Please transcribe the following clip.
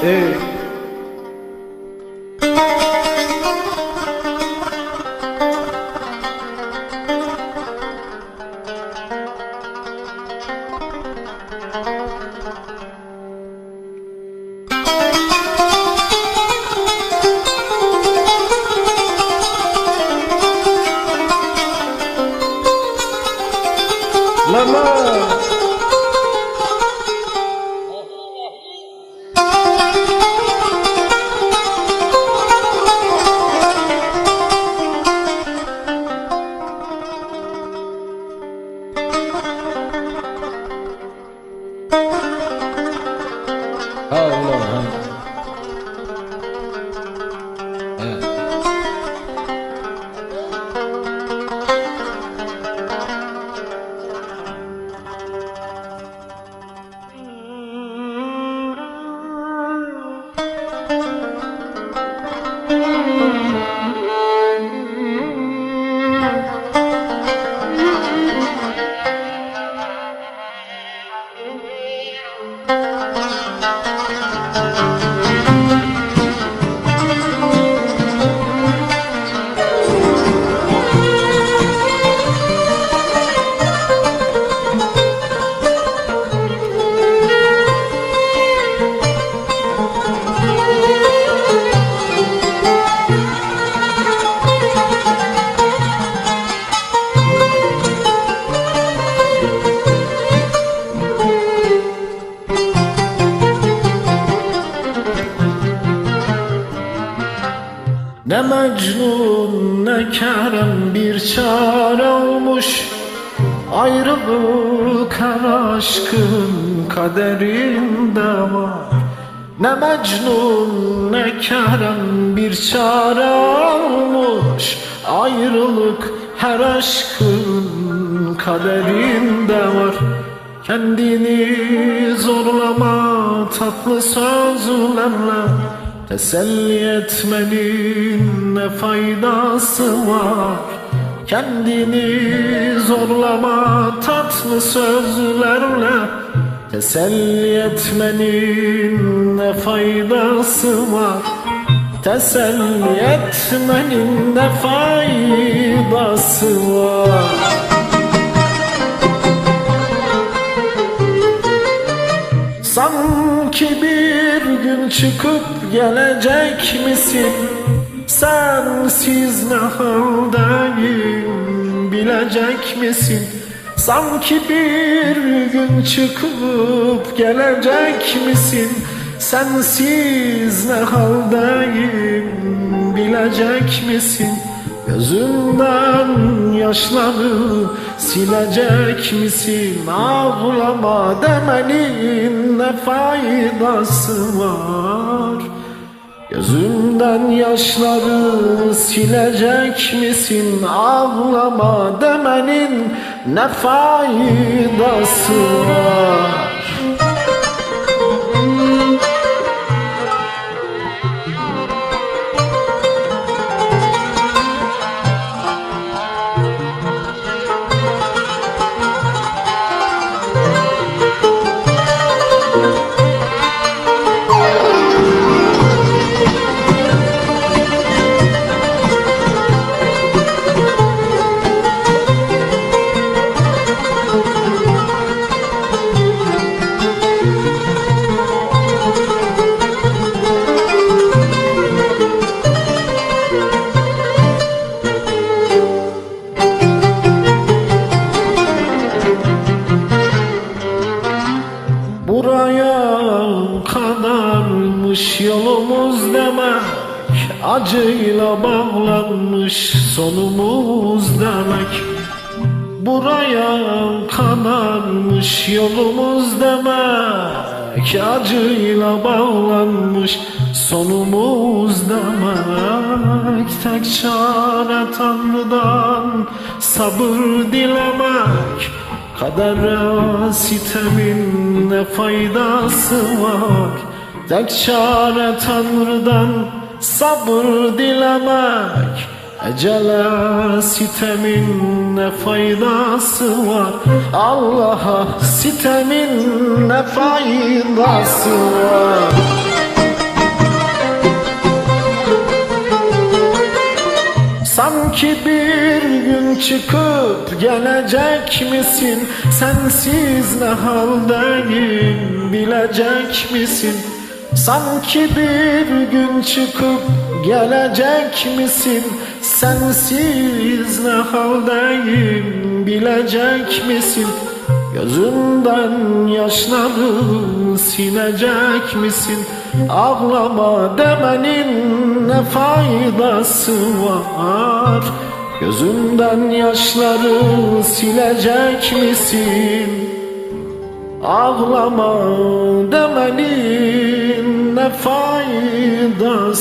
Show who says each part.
Speaker 1: Hey. Love. Oh, Lord. Mecnun ne Kerem bir çare olmuş. Ayrılık her aşkın kaderinde var. Ne Mecnun ne Kerem bir çare olmuş. Ayrılık her aşkın kaderinde var. Kendini zorlama tatlı sözlerle Teselli etmenin ne faydası var? Kendini zorlama tatlı sözlerle. Teselli etmenin ne faydası var? Teselli etmenin ne faydası var? Sanki bir gün çıkıp gelecek misin? Sensiz ne haldeyim bilecek misin? Sanki bir gün çıkıp gelecek misin? Sensiz ne haldeyim bilecek misin? Gözümden yaşları silecek misin? Ağlama demenin ne faydası var? Gözümden yaşları silecek misin? Ağlama demenin ne faydası var? Kadarmış yolumuz demek Acıyla bağlanmış sonumuz demek. Buraya kadarmış yolumuz demek Acıyla bağlanmış sonumuz demek. Tek çare Tanrı'dan sabır dilemek Kadere sitemin ne faydası var Tek çare Tanrı'dan sabır dilemek Ecele sitemin ne faydası var Allah'a sitemin ne faydası var Sanki bir gün çıkıp gelecek misin? Sensiz ne haldeyim bilecek misin? Sanki bir gün çıkıp gelecek misin? Sensiz ne haldeyim bilecek misin? Gözümden yaşları silecek misin? Ağlama demenin ne faydası var? Gözümden yaşları silecek misin? Ağlama var